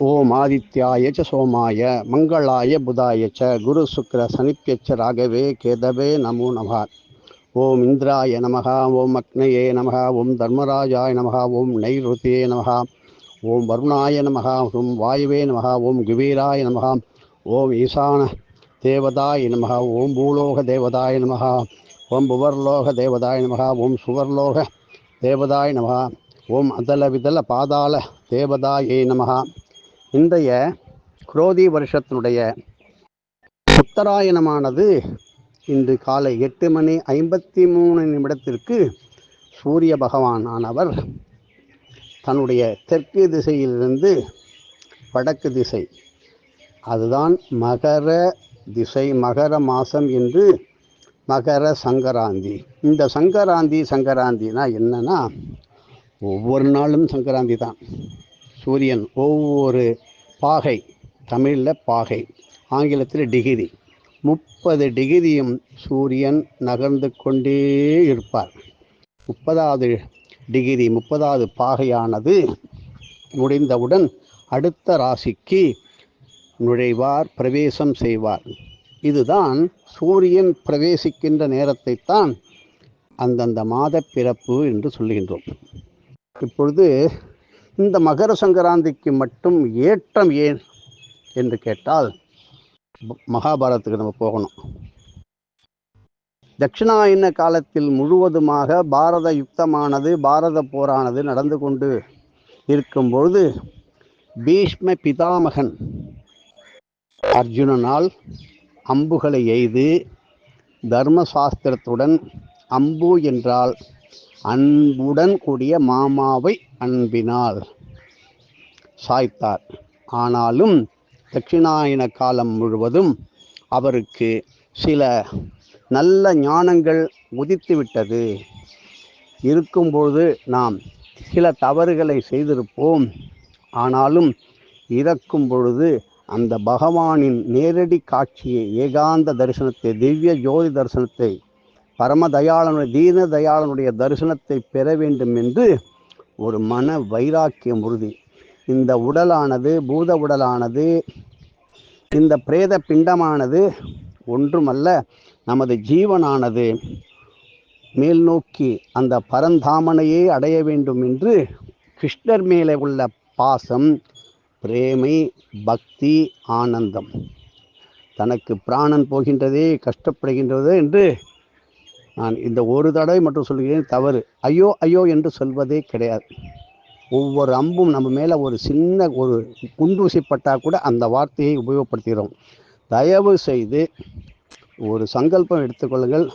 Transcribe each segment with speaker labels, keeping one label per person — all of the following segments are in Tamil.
Speaker 1: ஓம் ஆதித்யாய ச சோமாய மங்களாய புதாய ச குரு சுக்கர சனிப்பியச்ச ராகவே கேதவே நமோ நம ஓம் இந்திராய நமக ஓம் அக்னயே நமக ஓம் தர்மராஜாய நமக ஓம் நைருத்தியே நமக ஓம் வருணாய நமக ஓம் வாயுவே நமக ஓம் குபீராய நமக ஓம் ஈசான தேவதாய நமக ஓம் பூலோக தேவதாய நமக ஓம் புவர்லோக தேவதாய நமக ஓம் சுவர்லோக தேவதாய நமக ஓம் அதல விதல பாதாள தேவதாயை நமகா இன்றைய குரோதி வருஷத்தினுடைய உத்தராயணமானது இன்று காலை எட்டு மணி ஐம்பத்தி மூணு நிமிடத்திற்கு சூரிய பகவான் ஆனவர் தன்னுடைய தெற்கு திசையிலிருந்து வடக்கு திசை அதுதான் மகர திசை மகர மாதம் என்று மகர சங்கராந்தி. இந்த சங்கராந்தி சங்கராந்தினா என்னன்னா ஒவ்வொரு நாளும் சங்கராந்தி தான். சூரியன் ஒவ்வொரு பாகை தமிழில் பாகை ஆங்கிலத்தில் டிகிரி. முப்பது டிகிரியும் சூரியன் நகர்ந்து கொண்டே இருப்பார். முப்பதாவது டிகிரி முப்பதாவது பாகையானது முடிந்தவுடன் அடுத்த ராசிக்கு நுழைவார் பிரவேசம் செய்வார். இதுதான் சூரியன் பிரவேசிக்கின்ற நேரத்தைத்தான் அந்தந்த மாத பிறப்பு என்று சொல்லுகின்றோம். இப்பொழுது இந்த மகர சங்கராந்திக்கு மட்டும் ஏற்றம் ஏன் என்று கேட்டால் மகாபாரதத்துக்கு நம்ம போகணும். தட்சிணாயன காலத்தில் முழுவதுமாக பாரத யுத்தமானது பாரத போரானது நடந்து கொண்டு இருக்கும்பொழுது பீஷ்ம பிதாமகன் அர்ஜுனனால் அம்புகளை எய்து தர்மசாஸ்திரத்துடன் அம்பு என்றால் அன்புடன் கூடிய மாமாவை அன்பினால் சாய்த்தார். ஆனாலும் தட்சிணாயன காலம் முழுவதும் அவருக்கு சில நல்ல ஞானங்கள் உதித்துவிட்டது இருக்கும்பொழுது நாம் சில தவறுகளை செய்திருப்போம். ஆனாலும் இறக்கும் பொழுது அந்த பகவானின் நேரடி காட்சியை ஏகாந்த தரிசனத்தை திவ்ய ஜோதி தரிசனத்தை பரமதயாளனுடைய தீன தயாளனுடைய தரிசனத்தை பெற வேண்டும் என்று ஒரு மன வைராக்கியம் உறுதி. இந்த உடலானது பூத உடலானது இந்த பிரேத பிண்டமானது ஒன்றுமல்ல நமது ஜீவனானது மேல் நோக்கி அந்த பரந்தாமனையே அடைய வேண்டும் என்று கிருஷ்ணர் மேலே உள்ள பாசம் பிரேமை பக்தி ஆனந்தம். தனக்கு பிராணன் போகின்றதே கஷ்டப்படுகின்றது என்று நான் இந்த ஒரு தடவை மட்டும் சொல்கிறேன் தவறு. ஐயோ ஐயோ என்று சொல்வதே கிடையாது. ஒவ்வொரு அம்பும் நம்ம மேலே ஒரு சின்ன ஒரு குண்டூசிப்பட்டால் கூட அந்த வார்த்தையை உபயோகப்படுத்துகிறோம். தயவு செய்து ஒரு சங்கல்பம் எடுத்துக்கொள்ளுங்கள்.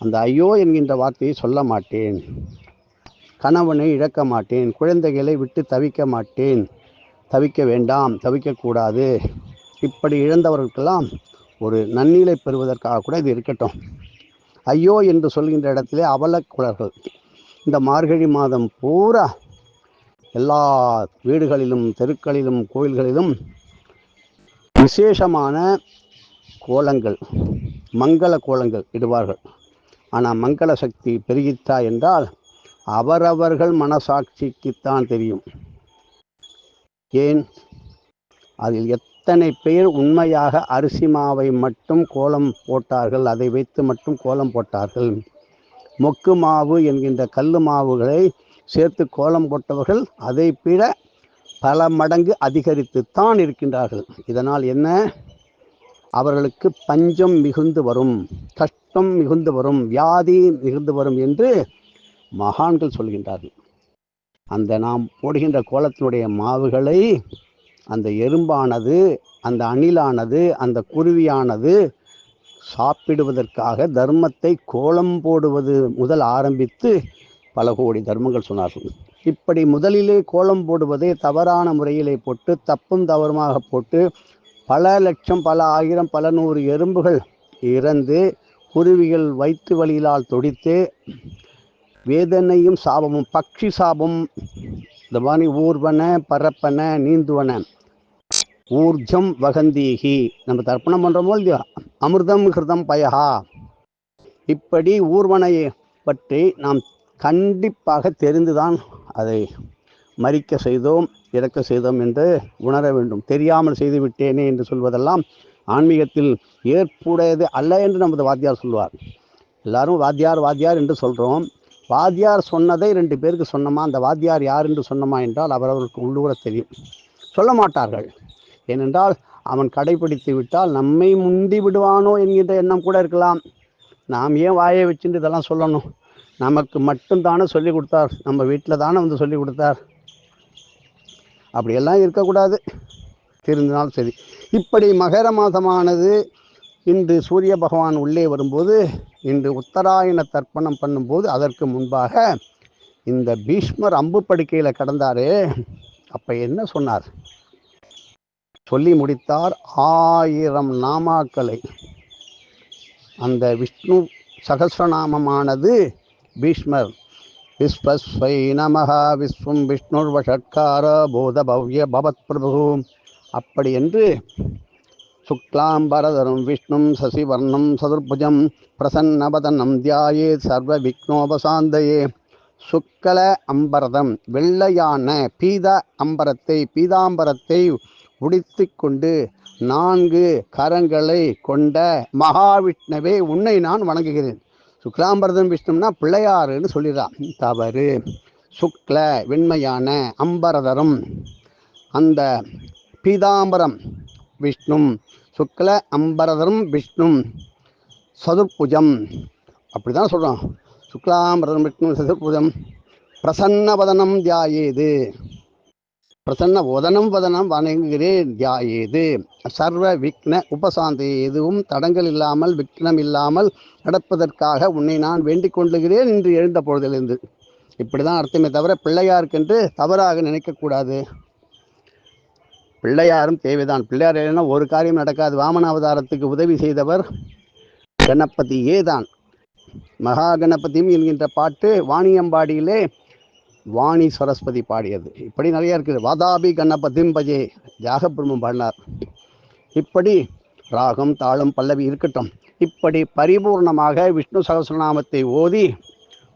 Speaker 1: அந்த ஐயோ என்கின்ற வார்த்தையை சொல்ல மாட்டேன். கணவனை இழக்க மாட்டேன். குழந்தைகளை விட்டு தவிக்க மாட்டேன். தவிக்க வேண்டாம் தவிக்கக்கூடாது. இப்படி இழந்தவர்களுக்கெல்லாம் ஒரு நன்னிலை பெறுவதற்காக கூட இது இருக்கட்டும். ஐயோ என்று சொல்கின்ற இடத்திலே அவலக்குளர்கள் இந்த மார்கழி மாதம் பூரா எல்லா வீடுகளிலும் தெருக்களிலும் கோயில்களிலும் விசேஷமான கோலங்கள் மங்கள கோலங்கள் இடுவார்கள். ஆனால் மங்கள சக்தி பெருகித்தா என்றால் அவரவர்கள் மனசாட்சிக்குத்தான் தெரியும். ஏன்? அதில் எத் எத்தனை பேர் உண்மையாக அரிசி மாவை மட்டும் கோலம் போட்டார்கள் அதை வைத்து மட்டும் கோலம் போட்டார்கள். மொக்கு மாவு என்கின்ற கல் மாவுகளை சேர்த்து கோலம் போட்டவர்கள் அதை விட பல மடங்கு அதிகரித்துத்தான் இருக்கின்றார்கள். இதனால் என்ன? அவர்களுக்கு பஞ்சம் மிகுந்து வரும் கஷ்டம் மிகுந்து வரும் வியாதி மிகுந்து வரும் என்று மகான்கள் சொல்கின்றார்கள். அந்த நாம் போடுகின்ற கோலத்தினுடைய மாவுகளை அந்த எறும்பானது அந்த அணிலானது அந்த குருவியானது சாப்பிடுவதற்காக தர்மத்தை கோலம் போடுவது முதல் ஆரம்பித்து பல கோடி தர்மங்கள் சொன்னார்கள் இப்படி முதலிலே கோலம் போடுவதை தவறான முறையிலே போட்டு தப்பும் தவறுமாக போட்டு பல லட்சம் பல ஆயிரம் பல நூறு எறும்புகள் இறந்து குருவிகள் வயிற்று வழியிலால் தொடித்து வேதனையும் சாபமும் பக்ஷி சாபம் இந்த மாதிரி ஊர்வன பரப்பன நீந்துவன ஊர்ஜம் வகந்தீகி. நம்ம தர்ப்பணம் பண்ணுறோமோ இல்லையோ? அமிர்தம் ஹிருதம் பயகா இப்படி ஊர்வனையை பற்றி நாம் கண்டிப்பாக தெரிந்துதான் அதை மறிக்க செய்தோம் இறக்க செய்தோம் என்று உணர வேண்டும். தெரியாமல் செய்து விட்டேனே என்று சொல்வதெல்லாம் ஆன்மீகத்தில் ஏற்புடையது அல்ல என்று நமது வாத்தியார் சொல்வார். எல்லாரும் வாத்தியார் வாத்தியார் என்று சொல்கிறோம் வாத்தியார் சொன்னதை ரெண்டு பேருக்கு சொன்னமா? அந்த வாத்தியார் யார் என்று சொன்னமா என்றால் அவரவருக்கு உள்ளூர தெரியும். சொல்ல மாட்டார்கள். ஏனென்றால் அவன் கடைபிடித்து விட்டால் நம்மை முந்தி விடுவானோ என்கின்ற எண்ணம் கூட இருக்கலாம். நாம் ஏன் வாயை வச்சுட்டு இதெல்லாம் சொல்லணும்? நமக்கு மட்டும்தானே சொல்லி கொடுத்தார். நம்ம வீட்டில் தானே வந்து சொல்லி கொடுத்தார். அப்படியெல்லாம் இருக்கக்கூடாது. தெரிந்தாலும் சரி. இப்படி மகர மாதமானது இன்று சூரிய பகவான் உள்ளே வரும்போது இன்று உத்தராயண தர்ப்பணம் பண்ணும்போது அதற்கு முன்பாக இந்த பீஷ்மர் அம்பு படுக்கையில் கடந்தாரே. அப்போ என்ன சொன்னார்? சொல்லி முடித்தார். ஆயிரம் நாமாக்களை. அந்த விஷ்ணு சகசிரநாமமானது பீஷ்மர். விஸ்வஸ்வை நமகா விஸ்வம் விஷ்ணுர் வஷட்கார போத பவ்ய பவத் பிரபு. அப்படி என்று சுக்லாம்பரதரும் விஷ்ணும் சசிவர்ணம் சதுர்புஜம் பிரசன்னவதனம் தியாயே சர்வ விக்னோபசாந்தயே. சுக்கல அம்பரதம் வெள்ளையான பீத அம்பரத்தை பீதாம்பரத்தை உடித்து கொண்டு நான்கு கரங்களை கொண்ட மகாவிஷ்ணவே உன்னை நான் வணங்குகிறேன். சுக்லாம்பரதம் விஷ்ணும்னா பிள்ளையாருன்னு சொல்லிடுறான் தவறு. சுக்ல வெண்மையான அம்பரதரும். அந்த பீதாம்பரம் விஷ்ணும். சுக்ல அம்பரதரும் விஷ்ணும். சதுர்புஜம். அப்படி தான் சொல்கிறோம் சுக்லாம்பரதம் விஷ்ணு சதுர்புஜம். பிரசன்னவதனம் தியாயேது. பிரசன்ன வதனம் வதனம் வணங்குகிறேன். தியாயேது சர்வ விக்ன உபசாந்தி எதுவும் தடங்கள் இல்லாமல் விக்னம் இல்லாமல் நடப்பதற்காக உன்னை நான் வேண்டிக் கொள்ளுகிறேன் என்று எழுந்த பொழுதிலிருந்து. இப்படி தான் அர்த்தமே தவிர பிள்ளையாருக்கென்று தவறாக நினைக்கக்கூடாது பிள்ளையாரும் தேவைதான். பிள்ளையார் இல்லைன்னா ஒரு காரியம் நடக்காது. வாமன அவதாரத்துக்கு உதவி செய்தவர் கணபதியே தான். மகா கணபதியும் என்கின்ற பாட்டு வாணியம்பாடியிலே வாணி சரஸ்வதி பாடியது. இப்படி நிறைய இருக்குது. வாதாபி கணபதிம் பஜே. ஜாகபிரமம் பாடினார். இப்படி ராகம் தாளம் பல்லவி இருக்கட்டும். இப்படி பரிபூர்ணமாக விஷ்ணு சகசிரநாமத்தை ஓதி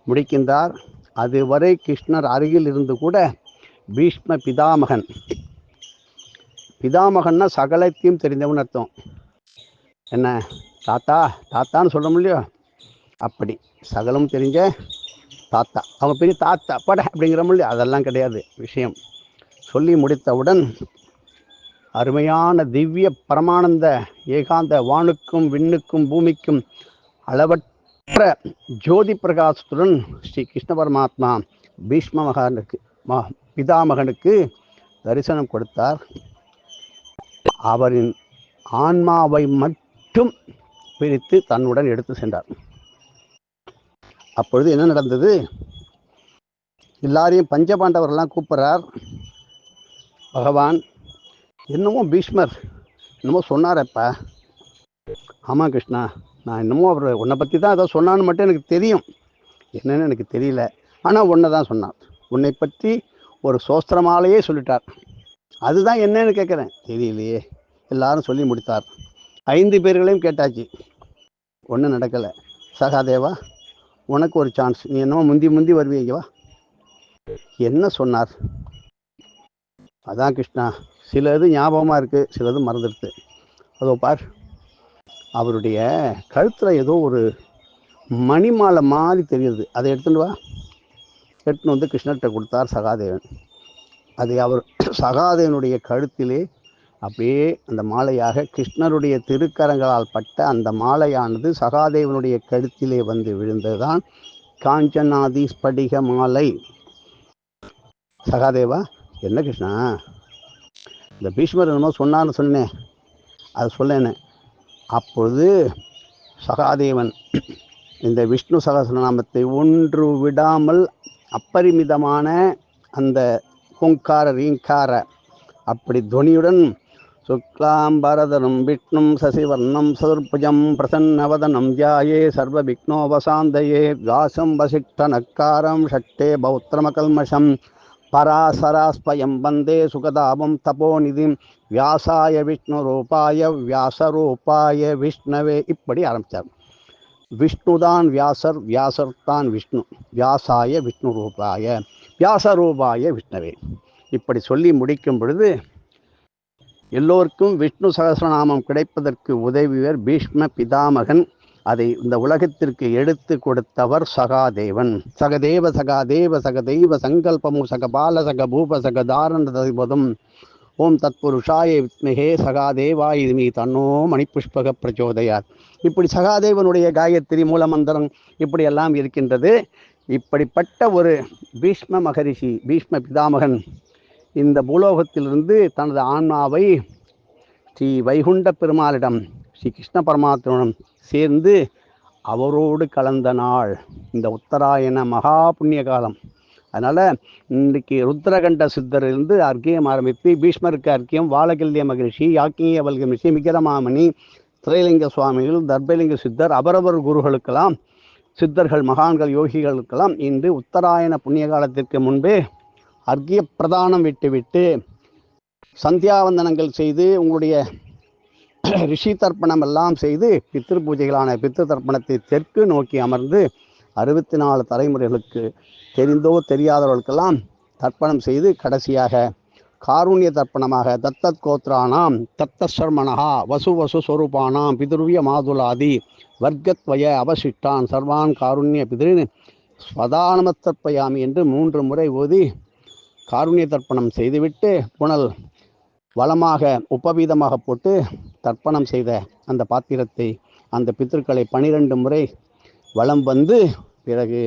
Speaker 1: முடிக்கின்றார். அதுவரை கிருஷ்ணர் அருகில் இருந்து கூட பீஷ்ம பிதாமகன். பிதாமகன்னா சகலத்தையும் தெரிந்தவன் அர்த்தம். என்ன? தாத்தா? தாத்தான்னு சொல்ல முடியும் அப்படி. சகலம் தெரிஞ்ச தாத்தா. அவங்க பெரிய தாத்தா பட அப்படிங்கிறமில்ல அதெல்லாம் கிடையாது. விஷயம். சொல்லி முடித்தவுடன் அருமையான திவ்ய பரமானந்த ஏகாந்த வானுக்கும் விண்ணுக்கும் பூமிக்கும் அளவற்ற ஜோதி பிரகாசத்துடன் ஸ்ரீ கிருஷ்ண பரமாத்மா பீஷ்ம மகானுக்கு மா பிதாமகனுக்கு தரிசனம் கொடுத்தார். அவரின் ஆன்மாவை மட்டும் பிரித்து தன்னுடன் எடுத்து சென்றார். அப்பொழுது என்ன நடந்தது? எல்லாரையும் பஞ்சபாண்டவர்கள்லாம் கூப்பிட்றார். பகவான் என்னமோ பீஷ்மர் என்னமோ சொன்னாரப்பா ஆமாம் கிருஷ்ணா நான் என்னமோ அவர் உன்னை பற்றி தான் ஏதோ சொன்னான்னு மட்டும் எனக்கு தெரியும். என்னன்னு எனக்கு தெரியல. ஆனால் ஒன்றை தான் சொன்னார். உன்னை பற்றி ஒரு சோஸ்திரமாலேயே சொல்லிட்டார். அதுதான் என்னன்னு கேட்குறேன் தெரியலையே. எல்லாரும் சொல்லி முடித்தார். ஐந்து பேர்களையும் கேட்டாச்சு. ஒன்றும் நடக்கலை. சகாதேவா? உனக்கு ஒரு சான்ஸ் நீ என்னமோ முந்தி முந்தி வருவீங்க வா. என்ன சொன்னார்? அதான் கிருஷ்ணா சிலது ஞாபகமாக இருக்குது சிலது மறந்துடுது அதோ பார். அவருடைய கழுத்தில் ஏதோ ஒரு மணிமாலை மாதிரி தெரியுது. அதை எடுத்துட்டு வா. எடுத்துன்னு வந்து கிருஷ்ணர்கிட்ட கொடுத்தார் சகாதேவன். அதை அவர் சகாதேவனுடைய கழுத்திலே அப்படியே அந்த மாலையாக கிருஷ்ணருடைய திருக்கரங்களால் பட்ட அந்த மாலையானது சகாதேவனுடைய கழுத்திலே வந்து விழுந்ததுதான் காஞ்சனாதி ஸ்படிக மாலை. சகாதேவா? என்ன கிருஷ்ணா? இந்த பீஷ்மர் என்னமோ சொன்னான்னு சொன்னேன். அது சொல்லேன்னு அப்பொழுது சகாதேவன் இந்த விஷ்ணு சகசரநாமத்தை ஒன்று விடாமல் அப்பரிமிதமான அந்த ஹுங்கார ரீங்கார அப்படி துவனியுடன் சுக்லாம்பரதனம் விஷ்ணும் சசிவர்ணம் சதுர்புஜம் பிரசன்னவதனம் ஜாயே சர்வ விக்னோபசாந்தயே காசம் வசிஷ்ட நக்காரம் ஷட்டே பௌத்திரமகல்மஷம் பராசராஸ்பயம் வந்தே சுகதாபம் தபோநிதிம் வியாசாய விஷ்ணு ரூபாய வியாசரூபாய விஷ்ணவே இப்படி ஆரம்பித்தார் விஷ்ணுதான் வியாசர் வியாசர் தான் விஷ்ணு வியாசாய விஷ்ணு ரூபாய வியாசரூபாய விஷ்ணவே. இப்படி சொல்லி முடிக்கும் பொழுது எல்லோருக்கும் விஷ்ணு சகசிரநாமம் கிடைப்பதற்கு உதவியவர் பீஷ்ம பிதாமகன். அதை இந்த உலகத்திற்கு எடுத்து கொடுத்தவர் சகாதேவன். சகதேவ சகாதேவ சகதெய்வ சங்கல்பமு சகபால சக பூப சகதாரண ததிபதம். ஓம் தத்புருஷாய வித்மகே சகாதேவாய இதுமி தன்னோ மணிப்புஷ்பக பிரச்சோதயார் இப்படி சகாதேவனுடைய காயத்ரி மூலமந்திரம் இப்படியெல்லாம் இருக்கின்றது. இப்படிப்பட்ட ஒரு பீஷ்ம மகரிஷி பீஷ்ம பிதாமகன் இந்த பூலோகத்திலிருந்து தனது ஆன்மாவை ஸ்ரீ வைகுண்ட பெருமாளிடம் ஸ்ரீ கிருஷ்ண பரமாத்மனிடம் சேர்ந்து அவரோடு கலந்த நாள். இந்த உத்தராயண மகா புண்ணிய காலம். அதனால் இன்றைக்கு ருத்ரகண்ட சித்தரிலிருந்து அர்க்கியம் ஆரம்பித்து பீஷ்மருக்கு அர்க்கியம் வாலகில்ய மகிழ்ச்சி யாக்கிய வல்கமிஷி மிகரமாமணி திரைலிங்க சுவாமிகள் தர்பலிங்க சித்தர் அவரவர் குருகளுக்கெல்லாம் சித்தர்கள் மகான்கள் யோகிகளுக்கெல்லாம் இன்று உத்தராயண புண்ணிய காலத்திற்கு முன்பே அர்க்கிய பிரதானம் விட்டுவிட்டு சந்தியாவந்தனங்கள் செய்து உங்களுடைய ரிஷி தர்ப்பணம் எல்லாம் செய்து பித்திரு பூஜைகளான பித்திரு தர்ப்பணத்தை தெற்கு நோக்கி அமர்ந்து அறுபத்தி நாலு தலைமுறைகளுக்கு தெரிந்தோ தெரியாதவர்களுக்கெல்லாம் தர்ப்பணம் செய்து கடைசியாக காருண்ய தர்ப்பணமாக தத்தத் கோத்ரானாம் தத்த வசு வசு ஸ்வரூபானாம் பிதுருவிய மாதுலாதி வர்க்கத்வய அவசிஷ்டான் சர்வான் காருண்ய பிதிரு ஸ்வதானமத்தற்பயாமி என்று மூன்று முறை ஓதி காருண்ய தர்ப்பணம் செய்துவிட்டு புனல் வளமாக உப்பவீதமாக போட்டு தர்ப்பணம் செய்த அந்த பாத்திரத்தை அந்த பித்திருக்களை பனிரெண்டு முறை வலம் வந்து பிறகு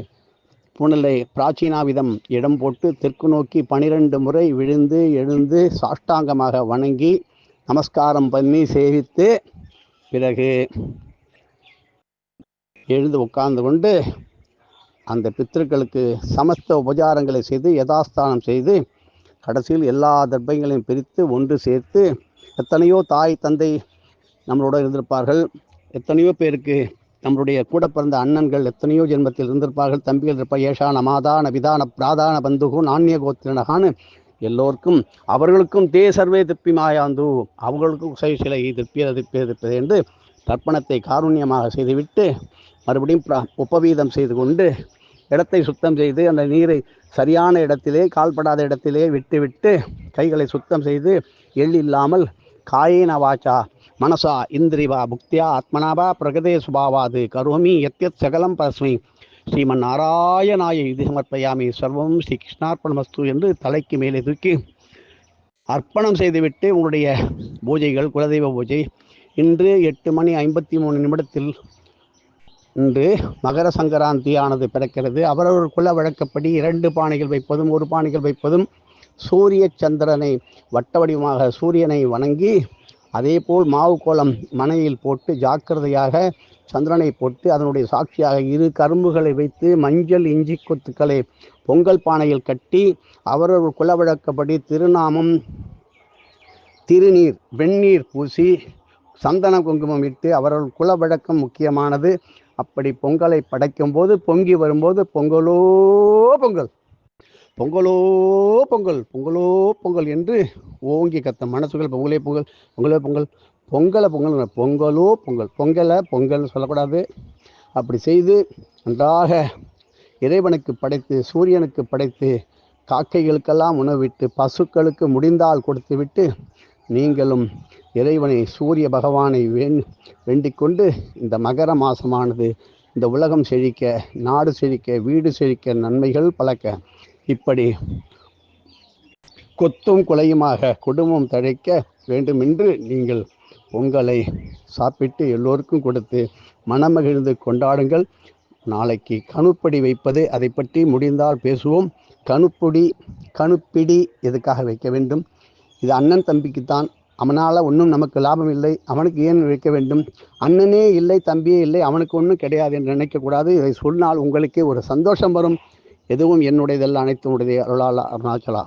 Speaker 1: புனலை பிராச்சீனாவிதம் இடம் போட்டு தெற்கு நோக்கி பனிரெண்டு முறை விழுந்து எழுந்து சாஷ்டாங்கமாக வணங்கி நமஸ்காரம் பண்ணி சேவித்து பிறகு எழுந்து உட்கார்ந்து கொண்டு அந்த பித்திருக்களுக்கு சமஸ்த உபச்சாரங்களை செய்து யதாஸ்தானம் செய்து கடைசியில் எல்லா தர்ப்பங்களையும் பிரித்து ஒன்று சேர்த்து எத்தனையோ தாய் தந்தை நம்மளோட இருந்திருப்பார்கள். எத்தனையோ பேருக்கு நம்மளுடைய கூட பிறந்த அண்ணன்கள் எத்தனையோ ஜென்மத்தில் இருந்திருப்பார்கள். தம்பிகள் இருப்பார் ஏஷான மாதான விதான பிராதான பந்துகு நாண்ய கோத்திரனகான்னு எல்லோருக்கும் அவர்களுக்கும் தே சர்வே திருப்பி மாயாந்து அவர்களுக்கும் சை சிலை திருப்பியது திருப்பியது திருப்பியது என்று தர்ப்பணத்தை காருண்யமாக செய்துவிட்டு மறுபடியும் பிர- உபவீதம் செய்து கொண்டு இடத்தை சுத்தம் செய்து அந்த நீரை சரியான இடத்திலே கால்படாத இடத்திலே விட்டுவிட்டு கைகளை சுத்தம் செய்து எள்ளில்லாமல் காயேன வாச்சா மனசா இந்திரிவா புக்தியா ஆத்மனாவா பிரகதே சுபாவாது கரோமி எத்யத் சகலம் பரஸ்மி. ஸ்ரீமன் நாராயணாய இது சமர்ப்பயாமி. சர்வம் ஸ்ரீ கிருஷ்ணார்ப்பணமஸ்து என்று தலைக்கு மேலே தூக்கி அர்ப்பணம் செய்துவிட்டு உங்களுடைய பூஜைகள் குலதெய்வ பூஜை இன்று எட்டு மணி ஐம்பத்தி மூணு நிமிடத்தில் இன்று மகர சங்கராந்தியானது பிறக்கிறது. அவரவர் குல வழக்கப்படி இரண்டு பானைகள் வைப்பதும் ஒரு பானைகள் வைப்பதும் சூரிய சந்திரனை வட்ட வடிவமாக சூரியனை வணங்கி அதேபோல் மாவு கோலம் மனையில் போட்டு ஜாக்கிரதையாக சந்திரனை போட்டு அதனுடைய சாட்சியாக இரு கரும்புகளை வைத்து மஞ்சள் இஞ்சி கொத்துக்களை பொங்கல் பானையில் கட்டி அவரவர் குல வழக்கப்படி திருநாமம் திருநீர் வெந்நீர் பூசி சந்தன குங்குமம் இட்டு அவர்கள் குல வழக்கம் முக்கியமானது. அப்படி பொங்கலை படைக்கும் போது பொங்கி வரும்போது பொங்கலோ பொங்கல். பொங்கலோ பொங்கல் பொங்கலோ பொங்கல் என்று ஓங்கி கத்த மனசுகள் பொங்கலே பொங்கல் பொங்கலே பொங்கல் பொங்கலை பொங்கல் பொங்கலோ பொங்கல் பொங்கலை பொங்கல்னு சொல்லக்கூடாது. அப்படி செய்து நன்றாக இறைவனுக்கு படைத்து சூரியனுக்கு படைத்து காக்கைகளுக்கெல்லாம் உணவிட்டு பசுக்களுக்கு முடிந்தால் கொடுத்துவிட்டு நீங்களும் இறைவனை சூரிய பகவானை வேண் வேண்டிக் கொண்டு இந்த மகர மாசமானது இந்த உலகம் செழிக்க நாடு செழிக்க வீடு செழிக்க நன்மைகள் பழக்க இப்படி கொத்தும் குலையுமாக குடும்பம் தழைக்க வேண்டுமென்று நீங்கள் பொங்கலை சாப்பிட்டு எல்லோருக்கும் கொடுத்து மனமகிழ்ந்து கொண்டாடுங்கள். நாளைக்கு கணுப்படி வைப்பது அதை பற்றி முடிந்தால் பேசுவோம். கணுப்பொடி கணுப்பிடி எதுக்காக வைக்க வேண்டும்? இது அண்ணன் தம்பிக்குத்தான் அவனால் ஒன்றும் நமக்கு லாபம் இல்லை அவனுக்கு ஏன் வைக்க வேண்டும்? அண்ணனே இல்லை தம்பியே இல்லை அவனுக்கு ஒன்றும் கிடையாது என்று நினைக்கக்கூடாது இதை சொன்னால் உங்களுக்கே ஒரு சந்தோஷம் வரும். எதுவும் என்னுடையதெல்லாம் அனைத்து உடைய அருளாள அருணாச்சலா.